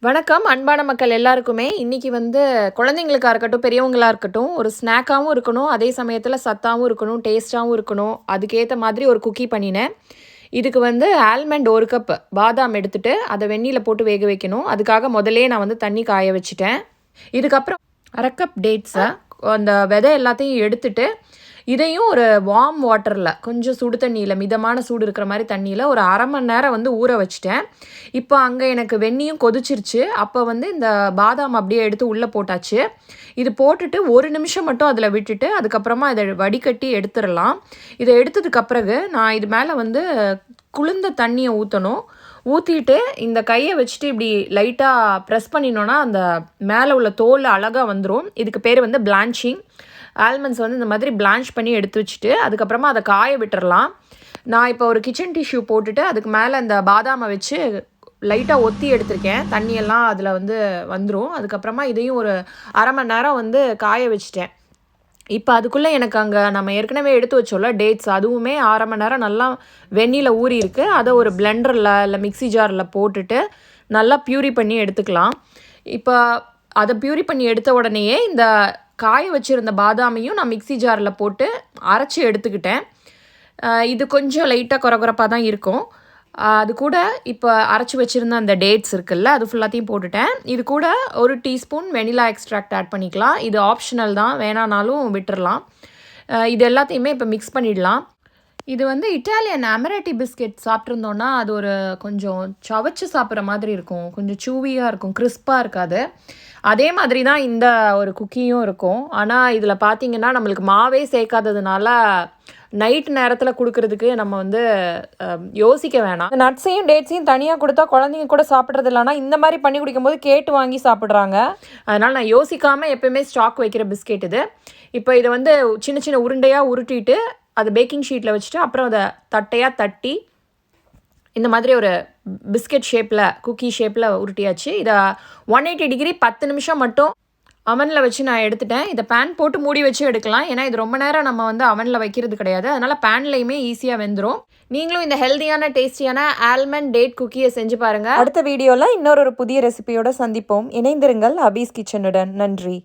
வணக்கம். அன்பான மக்கள் எல்லாருக்குமே. இன்றைக்கி வந்து குழந்தைங்களுக்காக இருக்கட்டும் பெரியவங்களா இருக்கட்டும் ஒரு ஸ்நாக்காகவும் இருக்கணும் அதே சமயத்தில் சத்தாகவும் இருக்கணும் டேஸ்ட்டாகவும் இருக்கணும். அதுக்கேற்ற மாதிரி ஒரு குக்கி பண்ணினேன். இதுக்கு வந்து ஆல்மண்ட் ஒரு கப் பாதாம் எடுத்துகிட்டு அதை வெந்நியில் போட்டு வேக வைக்கணும். அதுக்காக முதலே நான் வந்து தண்ணி காய வச்சுட்டேன். இதுக்கப்புறம் அரை கப் டேட்ஸை அந்த விதை எல்லாத்தையும் எடுத்துட்டு இதையும் ஒரு வார்ம் வாட்டரில் கொஞ்சம் சுடு தண்ணியில் மிதமான சூடு இருக்கிற மாதிரி தண்ணியில் ஒரு அரை மணி நேரம் வந்து ஊற வச்சுட்டேன். இப்போ அங்கே எனக்கு வெந்நியும் கொதிச்சிருச்சு. அப்போ வந்து இந்த பாதாம் அப்படியே எடுத்து உள்ளே போட்டாச்சு. இது போட்டுட்டு ஒரு நிமிஷம் மட்டும் அதில் விட்டுட்டு அதுக்கப்புறமா இதை வடிகட்டி எடுத்துடலாம். இதை எடுத்ததுக்கு பிறகு நான் இது மேலே வந்து குளிர்ந்த தண்ணியை ஊற்றணும் ஊற்றிட்டு இந்த கையை வச்சுட்டு இப்படி லைட்டாக ப்ரெஸ் பண்ணினோன்னா அந்த மேலே உள்ள தோல் அழகாக வந்துடும் இதுக்கு பேர் வந்து பிளான்ச்சிங் ஆல்மண்ட்ஸ் வந்து இந்த மாதிரி பிளான்ச் பண்ணி எடுத்து வச்சுட்டு அதுக்கப்புறமா அதை காய விட்டுறலாம். நான் இப்போ ஒரு கிச்சன் டிஷ்யூ போட்டுட்டு அதுக்கு மேலே அந்த பாதாமை வச்சு லைட்டாக ஒத்தி எடுத்திருக்கேன். தண்ணியெல்லாம் அதில் வந்து வந்துடும் அதுக்கப்புறமா இதையும் ஒரு அரை மணி நேரம் வந்து காய வச்சுட்டேன். இப்போ அதுக்குள்ளே எனக்கு அங்கே நம்ம ஏற்கனவே எடுத்து வச்சோம்ல டேட்ஸ் அதுவுமே அரை மணி நேரம் நல்லா வெந்நியில் ஊறி இருக்குது அதை ஒரு பிளெண்டரில் இல்லை மிக்சி ஜாரில் போட்டுட்டு நல்லா ப்யூரி பண்ணி எடுத்துக்கலாம். இப்போ அதை ப்யூரி பண்ணி எடுத்த உடனேயே இந்த காய வச்சுருந்த பாதாமையும் நான் மிக்சி ஜாரில் போட்டு அரைச்சி எடுத்துக்கிட்டேன். இது கொஞ்சம் லைட்டாக குறகுறப்பாக தான் இருக்கும். அது கூட இப்போ அரைச்சி வச்சுருந்த அந்த டேட்ஸ் இருக்குல்ல அது ஃபுல்லாத்தையும் போட்டுட்டேன். இது கூட ஒரு டீஸ்பூன் வெனிலா எக்ஸ்ட்ராக்ட் ஆட் பண்ணிக்கலாம். இது ஆப்ஷனல் தான் வேணானாலும் விட்டுறலாம். இது எல்லாத்தையுமே இப்போ மிக்ஸ் பண்ணிடலாம். இது வந்து இட்டாலியன் அமரட்டி பிஸ்கெட் சாப்பிட்ருந்தோன்னா அது ஒரு கொஞ்சம் சவச்சு சாப்பிட்ற மாதிரி இருக்கும். கொஞ்சம் சூவியாக இருக்கும். கிறிஸ்பாக இருக்காது. அதே மாதிரி தான் இந்த ஒரு குக்கியும் இருக்கும். ஆனால் இதில் பார்த்தீங்கன்னா நம்மளுக்கு மாவே சேர்க்காததுனால நைட் நேரத்தில் கொடுக்கறதுக்கு நம்ம வந்து யோசிக்க வேணாம். நட்ஸையும் டேட்ஸையும் தனியாக கொடுத்தா குழந்தைங்க கூட சாப்பிட்றது இல்லைனா இந்த மாதிரி பண்ணி குடிக்கும்போது கேட்டு வாங்கி சாப்பிட்றாங்க. அதனால் நான் யோசிக்காமல் எப்பயுமே ஸ்டாக் வைக்கிற பிஸ்கெட் இது. இப்போ இதை வந்து சின்ன சின்ன உருண்டையாக உருட்டிட்டு அது பேக்கிங் ஷீட்டில் வச்சுட்டு அப்புறம் அதை தட்டையாக தட்டி இந்த மாதிரி ஒரு பிஸ்கெட் ஷேப்பில் குக்கி ஷேப்பில் உருட்டியாச்சு. இதை ஒன் எயிட்டி டிகிரி பத்து நிமிஷம் மட்டும் அவனில் வச்சு நான் எடுத்துட்டேன். இதை பேன் போட்டு மூடி வச்சு எடுக்கலாம். ஏன்னா இது ரொம்ப நேரம் நம்ம வந்து அவனில் வைக்கிறது கிடையாது. அதனால் பேன்லையுமே ஈஸியாக வெந்துடும் நீங்களும் இந்த ஹெல்த்தியான டேஸ்டியான ஆல்மண்ட் டேட் குக்கியை செஞ்சு பாருங்கள் அடுத்த வீடியோவில் இன்னொரு புதிய ரெசிபியோட சந்திப்போம். இணைந்திருங்கள் அபீஸ் கிச்சனுடன். நன்றி.